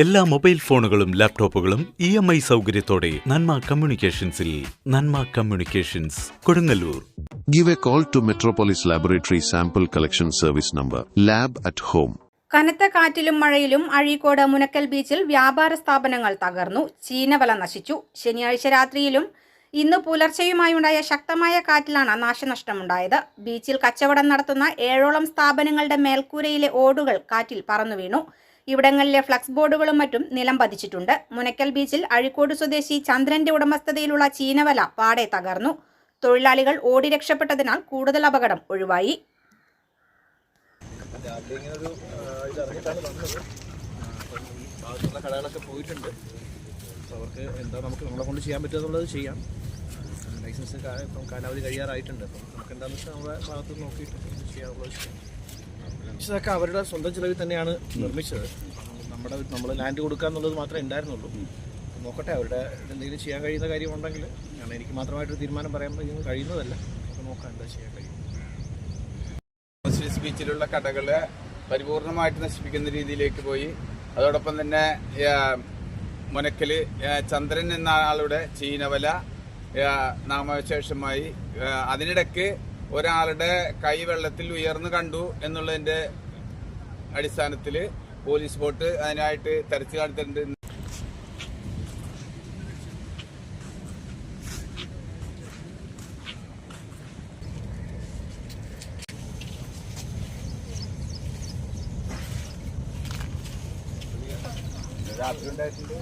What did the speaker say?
എല്ലാ മൊബൈൽ ഫോണുകളും ലാപ്ടോപ്പുകളും ഇ എം ഐ സൗകര്യത്തോടെ നന്മ കമ്മ്യൂണിക്കേഷൻസിൽ Nanma communications Kodungallur. Give a call to Metropolis laboratory sample collection service number lab at home കനത്ത കാറ്റിലും മഴയിലും അഴീക്കോട് മുനക്കൽ ബീച്ചിൽ വ്യാപാര സ്ഥാപനങ്ങൾ തകർന്നു. ചീനവല നശിച്ചു. ശനിയാഴ്ച രാത്രിയിലും ഇന്ന് പുലർച്ചെയുമായുണ്ടായ ശക്തമായ കാറ്റിലാണ് നാശനഷ്ടമുണ്ടായത്. ബീച്ചിൽ കച്ചവടം നടത്തുന്ന ഏഴോളം സ്ഥാപനങ്ങളുടെ മേൽക്കൂരയിലെ ഓടുകൾ കാറ്റിൽ പറന്നു വീണു ഇവിടങ്ങളിലെ ഫ്ലക്സ് ബോർഡുകളും മറ്റും നിലം പതിച്ചിട്ടുണ്ട്. മുനക്കൽ ബീച്ചിൽ അഴിക്കോട് സ്വദേശി ചന്ദ്രന്റെ ഉടമസ്ഥതയിലുള്ള ചീനവല പാടെ തകർന്നു. തൊഴിലാളികൾ ഓടി രക്ഷപ്പെട്ടതിനാൽ കൂടുതൽ അപകടം ഒഴിവായി. അവർക്ക് എന്താ നമുക്ക് നമ്മളെ കൊണ്ട് ചെയ്യാൻ പറ്റുക ചെയ്യാം. ലൈസൻസ് കാലാവധി കഴിയാറായിട്ടുണ്ട്. അപ്പം നമുക്ക് എന്താണെന്ന് വെച്ചാൽ നമ്മുടെ ഭാഗത്ത് നോക്കിയിട്ട് ചെയ്യാറുള്ളത് ചെയ്യാം. ഇതൊക്കെ അവരുടെ സ്വന്തം ചിലവിൽ തന്നെയാണ് നിർമ്മിച്ചത്. നമ്മുടെ നമ്മൾ ലാൻഡ് കൊടുക്കുക എന്നുള്ളത് മാത്രമേ ഉണ്ടായിരുന്നുള്ളൂ. നോക്കട്ടെ അവരുടെ എന്തെങ്കിലും ചെയ്യാൻ കഴിയുന്ന കാര്യമുണ്ടെങ്കിൽ ഞാൻ എനിക്ക് മാത്രമായിട്ട് തീരുമാനം പറയാൻ കഴിയുന്ന- കഴിയുന്നതല്ല. അപ്പോൾ നോക്കാം എന്താ ചെയ്യാൻ കഴിയും ബീച്ചിലുള്ള കടകളെ പരിപൂർണമായിട്ട് നശിപ്പിക്കുന്ന രീതിയിലേക്ക് പോയി. അതോടൊപ്പം തന്നെ മുനക്കൽ ചന്ദ്രൻ എന്ന ആളുടെ ചീനവല നാമവിശേഷമായി. അതിനിടയ്ക്ക് ഒരാളുടെ കൈ വെള്ളത്തിൽ ഉയർന്നു കണ്ടു എന്നുള്ളതിന്റെ അടിസ്ഥാനത്തിൽ പോലീസ് ബോട്ട് അതിനായിട്ട് തെരച്ചിൽ നടത്തിയിട്ടുണ്ട്. രാത്രി ഉണ്ടായിട്ടുണ്ട്.